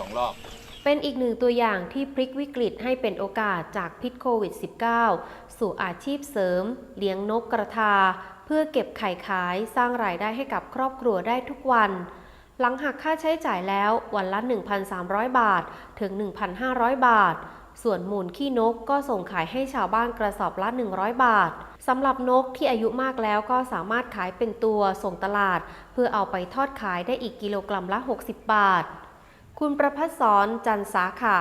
สองรอบ เป็นอีกหนึ่งตัวอย่างที่พลิกวิกฤตให้เป็นโอกาสจากพิษโควิด -19 สู่อาชีพเสริม เลี้ยงนกกระทา เพื่อเก็บไข่ขายสร้างรายได้ให้กับครอบครัวได้ทุกวัน หลังหักค่าใช้จ่ายแล้ววันละ 1,300 บาท ถึง 1,500 บาท ส่วนมูลขี้นกก็ส่งขายให้ชาวบ้านกระสอบละ 100 บาทสำหรับนกที่อายุมากแล้วก็สามารถขายเป็นตัวส่งตลาด เพื่อเอาไปทอดขายได้อีกกิโลกรัมละ 60 บาท คุณประพัฒสอนจันสาขะ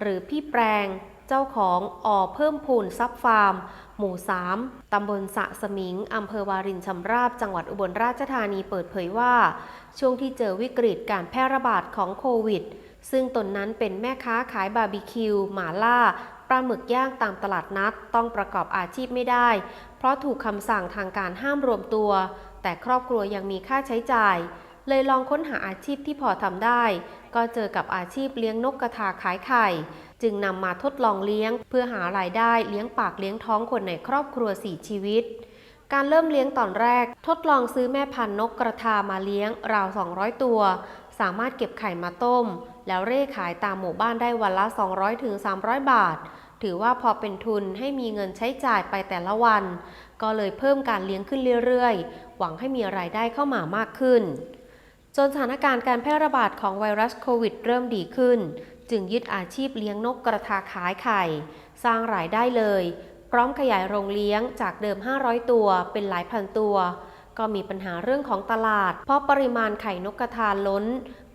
หรือพี่แปรงเจ้าของออเพิ่มพูนซับฟาร์ม หมู่ 3 ตำบลสะสมิง อำเภอวารินชำราบ จังหวัดอุบลราชธานีเปิดเผยว่า ช่วงที่เจอวิกฤตการแพร่ระบาดของโควิด ซึ่งตนนั้นเป็นแม่ค้าขายบาร์บีคิว หมาล่า ปลาหมึกย่างตามตลาดนัด ต้องประกอบอาชีพไม่ได้ เพราะถูกคำสั่งทางการห้ามรวมตัว แต่ครอบครัวยังมีค่าใช้จ่าย เลยลองค้นหาอาชีพที่พอทำได้ ก็เจอกับอาชีพเลี้ยงนกกระทาขายไข่ จึงนำมาทดลองเลี้ยง เพื่อหารายได้เลี้ยงปากเลี้ยงท้องคนในครอบครัวสี่ชีวิต การเริ่มเลี้ยงตอนแรก ทดลองซื้อแม่พันธุ์นกกระทามาเลี้ยงราว 200 ตัว สามารถเก็บไข่มาต้ม แล้วเร่ขายตามหมู่บ้านได้วันละ 200ถึง300 บาทถือว่าพอเป็นทุนให้มีเงินใช้จ่ายไปแต่ละวัน ก็เลยเพิ่มการเลี้ยงขึ้นเรื่อยๆ หวังให้มีรายได้เข้ามามากขึ้น จนสถานการณ์การแพร่ระบาดของไวรัสโควิดเริ่มดีขึ้น จึงยึดอาชีพเลี้ยงนกกระทาขายไข่ สร้างรายได้เลย พร้อมขยายโรงเลี้ยงจากเดิม 500 ตัวเป็นหลายพันตัว ก็มีปัญหาเรื่องของตลาด เพราะปริมาณไข่นกกระทาล้น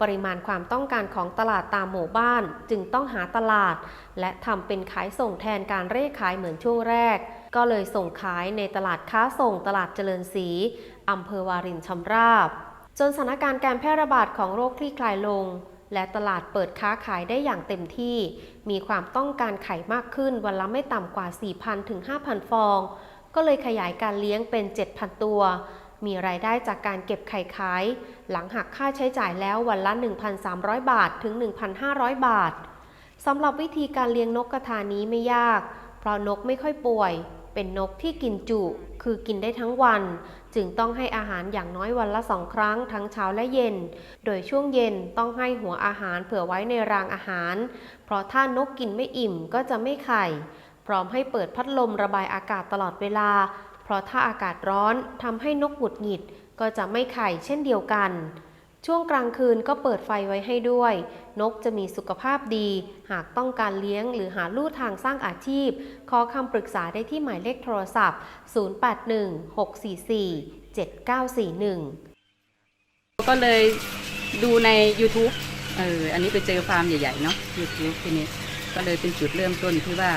ปริมาณความต้องการของตลาดตามหมู่บ้าน จึงต้องหาตลาด และทำเป็นขายส่งแทนการเร่ขายเหมือนช่วงแรก ก็เลยส่งขายในตลาดค้าส่งตลาดเจริญศรีอำเภอวารินชำราบ จนสถานการณ์การแพร่ระบาดของโรคคลี่คลายลง และตลาดเปิดค้าขายได้อย่างเต็มที่ มีความต้องการไข่มากขึ้นวันละไม่ต่ำกว่า 4,000 ถึง 5,000 ฟอง ก็เลยขยายการเลี้ยงเป็น 7,000 ตัว มีรายได้จากการเก็บไข่ขาย หลังหักค่าใช้จ่ายแล้ววันละ 1,300 บาทถึง 1,500 บาทสำหรับวิธีการเลี้ยงนกกระทานี้ไม่ยาก เพราะนกไม่ค่อยป่วย เป็นนกที่กินจุ คือกินได้ทั้งวัน จึงต้องให้อาหารอย่างน้อยวันละสองครั้งทั้งเช้าและเย็น โดยช่วงเย็นต้องให้หัวอาหารเผื่อไว้ในรางอาหาร เพราะถ้านกกินไม่อิ่มก็จะไม่ไข่ พร้อมให้เปิดพัดลมระบายอากาศตลอดเวลา เพราะถ้าอากาศร้อนทำให้นกหงุดหงิดก็จะไม่ไข่เช่นเดียวกัน ช่วงกลางคืนก็เปิดไฟไว้ให้ด้วย นกจะมีสุขภาพดี หากต้องการเลี้ยงหรือหาลู่ทางสร้างอาชีพ ขอคำปรึกษาได้ที่หมายเลขโทรศัพท์ 0816447941 ก็เลยดูใน YouTube เออ อันนี้ไปเจอฟาร์มใหญ่ๆ เนาะ YouTube ทีนี้ ก็เลยเป็นจุดเริ่มต้นที่ว่า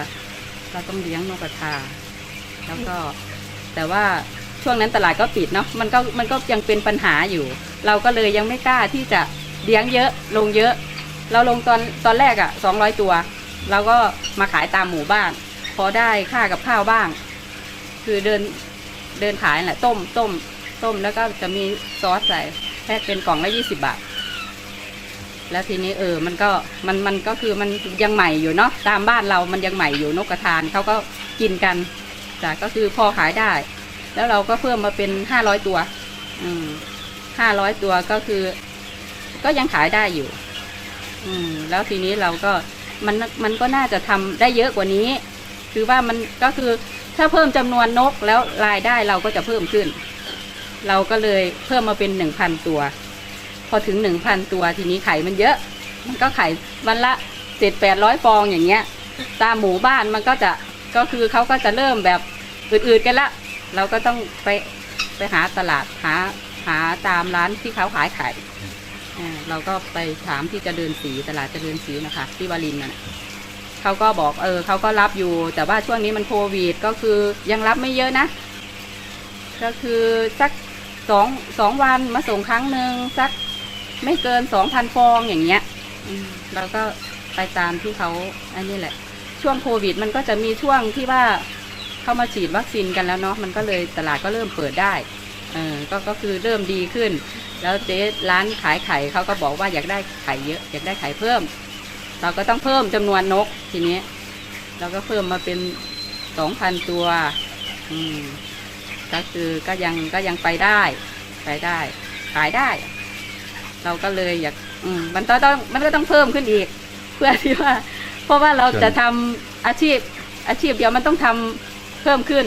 เราต้องเลี้ยงนกกระทา แล้วก็แต่ว่าช่วงนั้นตลาดก็ปิดเนาะ มันก็มันก็ยังเป็นปัญหาอยู่ เราก็เลยยังไม่กล้าที่จะเลี้ยงเยอะลงเยอะ เราลงตอนตอนแรกอะ่ะ200 ตัว เราก็มาขายตามหมู่บ้าน พอได้ค่ากับข้าวบ้าง คือเดินเดินขายแหละต้มต้มต้มแล้วก็จะมีซอสใส่แพ็คเป็นกล่องละยี่สิบาท แล้วทีนี้เออมันก็มันมันก็คือมันยังใหม่อยู่เนาะตามบ้านเรามันยังใหม่อยู่นกกระทานเขาก็กินกันจ้ะก็คือพอขายได้ แล้วเราก็เพิ่มมาเป็นห้าร้อยตัว อืม ห้าร้อยตัวก็คือ ก็ยังขายได้อยู่ อืม แล้วทีนี้เราก็มันมันก็น่าจะทำได้เยอะกว่านี้ คือว่ามันก็คือถ้าเพิ่มจำนวนนกแล้วรายได้เราก็จะเพิ่มขึ้น เราก็เลยเพิ่มมาเป็นหนึ่งพันตัว พอถึงหนึ่งพันตัวทีนี้ไข่มันเยอะ มันก็ไข่วันละเจ็ดแปดร้อยฟองอย่างเงี้ย ตามหมู่บ้านมันก็จะก็คือเขาก็จะเริ่มแบบอืดๆกันละ เราก็ต้องไปไปหาตลาดหา หาตามร้านที่เขาขายไข่อ่าเราก็ไปถามที่เจะเดินสีตลาดเจะเดินสีนะคะ ที่วารินน่ะเขาก็บอกเออเขาก็รับอยู่ แต่ว่าช่วงนี้มันโควิด ก็คือยังรับไม่เยอะนะ ก็คือสักสองสองวันมาส่งครั้งหนึ่งสักไม่เกินสองพันฟองอย่างเงี้ยอืมเราก็ไปตามที่เขาอันนี้แหละ ช่วงโควิด มันก็จะมีช่วงที่ว่าเข้ามาฉีดวัคซีนกันแล้วเนาะมันก็เลยตลาดก็เริ่มเปิดได้ เออก็ก็คือเริ่มดีขึ้น แล้วเจ๊ร้านขายไข่เขาก็บอกว่าอยากได้ไข่เยอะ อยากได้ไข่เพิ่ม เราก็ต้องเพิ่มจำนวนนกทีนี้เราก็เพิ่มมาเป็นสองพันตัว อืมก็คือก็ยังก็ยังไปได้ ไปได้ ขายได้ เราก็เลยอยาก อืมมันต้องต้องมันก็ต้องเพิ่มขึ้นอีก เพื่อที่ว่า เพราะว่าเราจะทำอาชีพอาชีพเดียวมันต้องทำเพิ่มขึ้น